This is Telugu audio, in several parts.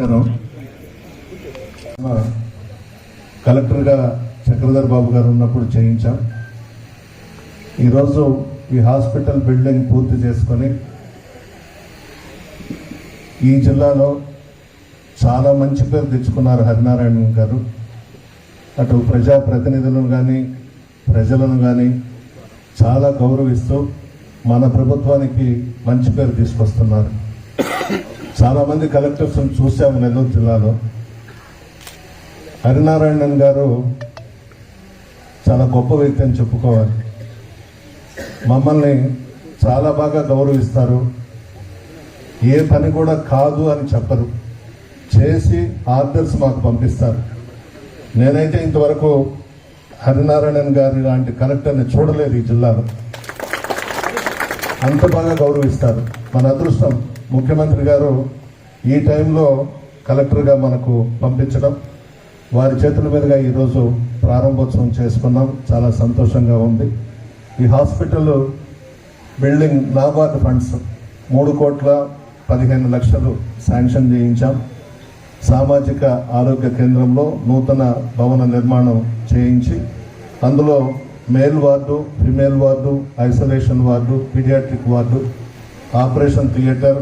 నమస్కారం. కలెక్టర్గా చక్రధర్ బాబు గారు ఉన్నప్పుడు చేయించాం. ఈరోజు ఈ హాస్పిటల్ బిల్డింగ్ పూర్తి చేసుకొని ఈ జిల్లాలో చాలా మంచి పేరు తెచ్చుకున్నారు హరినారాయణ గారు. అటు ప్రజాప్రతినిధులను కానీ ప్రజలను కానీ చాలా గౌరవిస్తూ మన ప్రభుత్వానికి మంచి పేరు తీసుకొస్తున్నారు. చాలామంది కలెక్టర్స్ చూసాము నెల్లూరు జిల్లాలో. హరినారాయణన్ గారు చాలా గొప్ప వ్యక్తి అని చెప్పుకోవాలి. మమ్మల్ని చాలా బాగా గౌరవిస్తారు. ఏ పని కూడా కాదు అని చెప్పరు. చేసి ఆర్డర్స్ మాకు పంపిస్తారు. నేనైతే ఇంతవరకు హరినారాయణన్ గారి లాంటి కలెక్టర్ని చూడలేదు ఈ జిల్లాలో. అంత బాగా గౌరవిస్తారు. మన అదృష్టం ముఖ్యమంత్రి గారు ఈ టైంలో కలెక్టర్గా మనకు పంపించడం వారి చేతుల మీదుగా ఈరోజు ప్రారంభోత్సవం చేసుకున్నాం. చాలా సంతోషంగా ఉంది. ఈ హాస్పిటల్ బిల్డింగ్ నాబార్డ్ ఫండ్స్ మూడు కోట్ల పదిహేను లక్షలు శాంక్షన్ చేయించాం. సామాజిక ఆరోగ్య కేంద్రంలో నూతన భవన నిర్మాణం చేయించి అందులో male ward female ward isolation ward paediatric ward operation theatre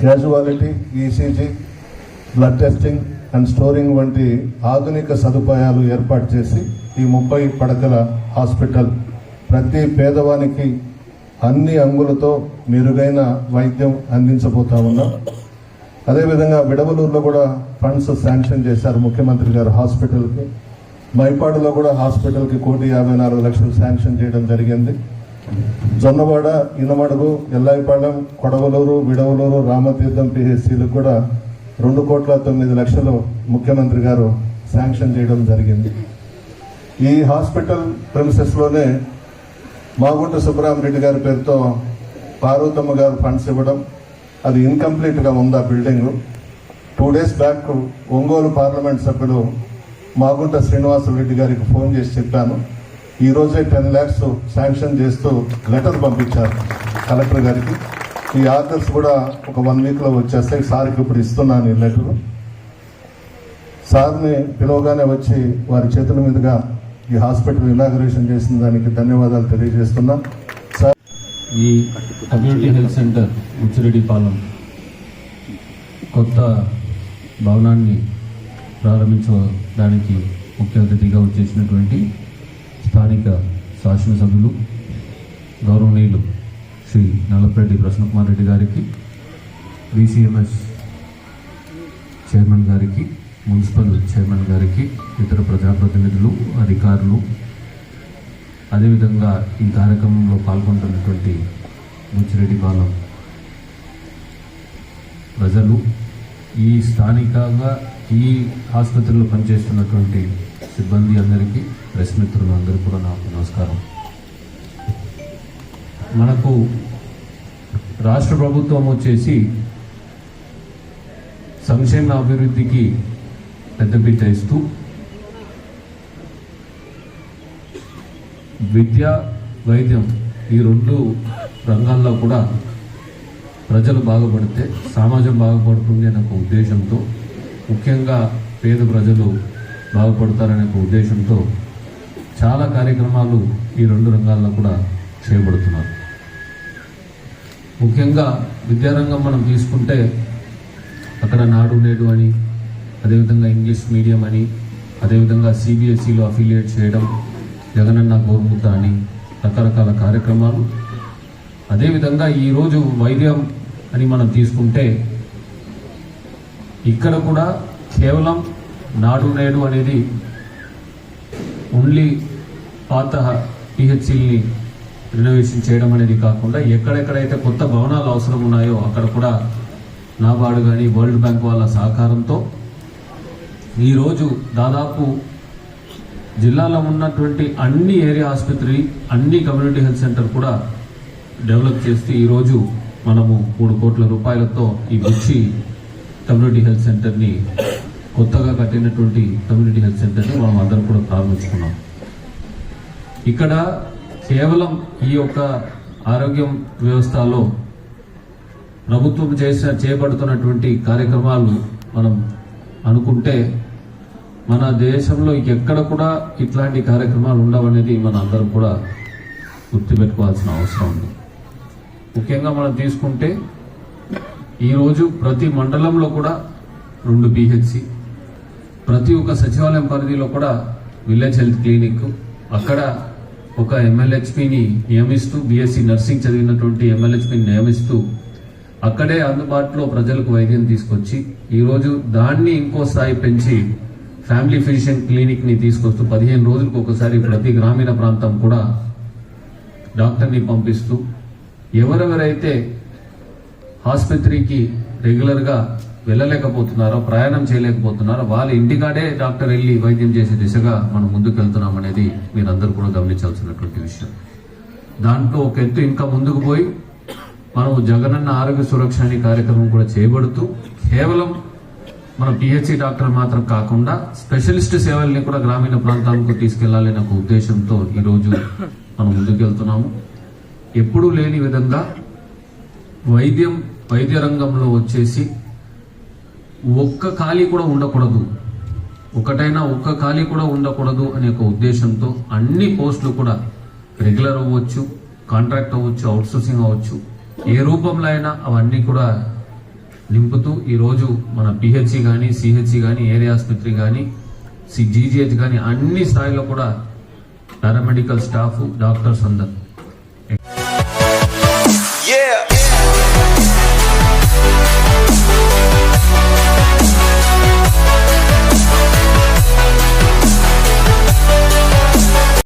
casualty ECG blood testing and storing వంటి ఆధునిక సదుపాయాలు ఏర్పాటు చేసి ఈ ముప్పై పడకల హాస్పిటల్ ప్రతి పేదవానికి అన్ని అంగులతో మెరుగైన వైద్యం అందించబోతా ఉన్నాం. అదేవిధంగా విడవలూరులో కూడా ఫండ్స్ శాంక్షన్ చేశారు ముఖ్యమంత్రి గారు హాస్పిటల్కి. మైపాడులో కూడా హాస్పిటల్కి కోటి యాభై నాలుగు లక్షలు శాంక్షన్ చేయడం జరిగింది. జొన్నవాడ ఇనమడుగు ఎల్లాయిపాలెం కొడవలూరు విడవలూరు రామతీర్థం పిహెచ్సిలకు కూడా రెండు కోట్ల తొమ్మిది లక్షలు ముఖ్యమంత్రి గారు శాంక్షన్ చేయడం జరిగింది. ఈ హాస్పిటల్ ప్రిన్సెస్లోనే మాగుంట సుబ్బరామరెడ్డి గారి పేరుతో పార్వతమ్మ గారు ఫండ్స్ ఇవ్వడం అది ఇన్కంప్లీట్గా ఉంది ఆ building? Two days back Ongole parliament సభ్యులు మాగుంట శ్రీనివాసరెడ్డి గారికి ఫోన్ చేసి చెప్పాను. ఈ రోజే టెన్ ల్యాక్స్ శాంక్షన్ చేస్తూ లెటర్ పంపించారు కలెక్టర్ గారికి. ఈ ఆర్డర్స్ కూడా ఒక వన్ వీక్లో వచ్చేస్తాయి. సార్కి ఇప్పుడు ఇస్తున్నాను ఈ లెటరు. సార్ని పిలవగానే వచ్చి వారి చేతుల మీదుగా ఈ హాస్పిటల్ ఇనాగరేషన్ చేసిన దానికి ధన్యవాదాలు తెలియజేస్తున్నా. సార్ ఈ కమ్యూనిటీ హెల్త్ సెంటర్ ముచ్చిరెడ్డిపాలెం కొత్త భవనాన్ని ప్రారంభించడానికి ముఖ్య అతిథిగా వచ్చేసినటువంటి స్థానిక శాసనసభ్యులు గౌరవనీయులు శ్రీ నల్లపరెడ్డి ప్రసన్నకుమార్ రెడ్డి గారికి బీసీఎంఎస్ చైర్మన్ గారికి మున్సిపల్ చైర్మన్ గారికి ఇతర ప్రజాప్రతినిధులు అధికారులు అదేవిధంగా ఈ కార్యక్రమంలో పాల్గొంటున్నటువంటి ముచ్చిరెడ్డిపాలెం ప్రజలు ఈ స్థానికంగా ఈ ఆసుపత్రిలో పనిచేస్తున్నటువంటి సిబ్బంది అందరికీ ప్రెస్ మిత్రులు అందరికీ కూడా నాకు నమస్కారం. మనకు రాష్ట్ర ప్రభుత్వం వచ్చేసి సంక్షేమ అభివృద్ధికి పెద్దపీట ఇస్తూ విద్య వైద్యం ఈ రెండు రంగాల్లో కూడా ప్రజలు బాగుపడితే సమాజం బాగుపడుతుంది అనే ఒక ఉద్దేశంతో ముఖ్యంగా పేద ప్రజలు బాగుపడతారనే ఒక ఉద్దేశంతో చాలా కార్యక్రమాలు ఈ రెండు రంగాల్లో కూడా చేయబడుతున్నారు ముఖ్యంగా విద్యారంగం మనం తీసుకుంటే అక్కడ నాడు నేడు అని అదేవిధంగా ఇంగ్లీష్ మీడియం అని అదేవిధంగా సిబిఎస్ఈలో అఫిలియేట్ చేయడం జగనన్న గోరుముద్ద అని రకరకాల కార్యక్రమాలు. అదేవిధంగా ఈరోజు వైద్యం అని మనం తీసుకుంటే ఇక్కడ కూడా కేవలం నాడు నేడు అనేది ఓన్లీ పాత పిహెచ్సిల్ని రినోవేషన్ చేయడం అనేది కాకుండా ఎక్కడెక్కడైతే కొత్త భవనాలు అవసరం ఉన్నాయో అక్కడ కూడా నాబార్డు కానీ వరల్డ్ బ్యాంక్ వాళ్ళ సహకారంతో ఈరోజు దాదాపు జిల్లాలో ఉన్నటువంటి అన్ని ఏరియా ఆసుపత్రి అన్ని కమ్యూనిటీ హెల్త్ సెంటర్ కూడా డెవలప్ చేస్తే ఈరోజు మనము మూడు కోట్ల రూపాయలతో ఈ బుచ్చి కమ్యూనిటీ హెల్త్ సెంటర్ని కొత్తగా కట్టినటువంటి కమ్యూనిటీ హెల్త్ సెంటర్ని మనం అందరం కూడా ప్రారంభించుకున్నాం. ఇక్కడ కేవలం ఈ యొక్క ఆరోగ్యం వ్యవస్థలో ప్రభుత్వం చేసిన చేపడుతున్నటువంటి కార్యక్రమాలు మనం అనుకుంటే మన దేశంలో ఎక్కడ కూడా ఇట్లాంటి కార్యక్రమాలు ఉండవనేది మన అందరం కూడా గుర్తుపెట్టుకోవాల్సిన అవసరం ఉంది. ముఖ్యంగా మనం తీసుకుంటే ఈరోజు ప్రతి మండలంలో కూడా రెండు బిహెచ్సి ప్రతి ఒక్క సచివాలయం పరిధిలో కూడా విలేజ్ హెల్త్ క్లినిక్ అక్కడ ఒక ఎమ్మెల్హెచ్పిని నియమిస్తూ బీఎస్సీ నర్సింగ్ చదివినటువంటి ఎమ్మెల్హెచ్పిని నియమిస్తూ అక్కడే అందుబాటులో ప్రజలకు వైద్యం తీసుకొచ్చి ఈరోజు దాన్ని ఇంకో స్థాయి పెంచి ఫ్యామిలీ ఫిజిషియన్ క్లినిక్ని తీసుకొస్తూ పదిహేను రోజులకు ఒకసారి ప్రతి గ్రామీణ ప్రాంతం కూడా డాక్టర్ని పంపిస్తూ ఎవరెవరైతే ఆసుపత్రికి రెగ్యులర్గా వెళ్ళలేకపోతున్నారో ప్రయాణం చేయలేకపోతున్నారో వాళ్ళ ఇంటికాడే డాక్టర్ వెళ్ళి వైద్యం చేసే దిశగా మనం ముందుకు వెళ్తున్నాం అనేది మీరందరూ కూడా గమనించాల్సినటువంటి విషయం. దాంట్లో ఒక ఎత్తు ఇంకా ముందుకు పోయి మనం జగనన్న ఆరోగ్య సురక్ష అనే కార్యక్రమం కూడా చేయబడుతూ కేవలం మన పిహెచ్సి డాక్టర్ మాత్రం కాకుండా స్పెషలిస్ట్ సేవల్ని కూడా గ్రామీణ ప్రాంతాలకు తీసుకెళ్ళాలనే ఒక ఉద్దేశంతో ఈరోజు మనం ముందుకెళ్తున్నాము. ఎప్పుడూ లేని విధంగా వైద్యం వైద్య రంగంలో వచ్చేసి ఒక్క ఖాళీ కూడా ఉండకూడదు. ఒకటైనా ఒక్క ఖాళీ కూడా ఉండకూడదు అనే ఒక ఉద్దేశంతో అన్ని పోస్టులు కూడా రెగ్యులర్ అవ్వచ్చు కాంట్రాక్ట్ అవ్వచ్చు అవుట్సోర్సింగ్ అవ్వచ్చు. ఏ రూపంలో అయినా అవన్నీ కూడా నింపుతూ ఈరోజు మన పిహెచ్సి కానీ సిహెచ్సి కానీ ఏరియా ఆసుపత్రి కానీ సి జీజీహెచ్ కానీ అన్ని స్థాయిలో కూడా పారామెడికల్ స్టాఫ్ డాక్టర్స్ అందరు.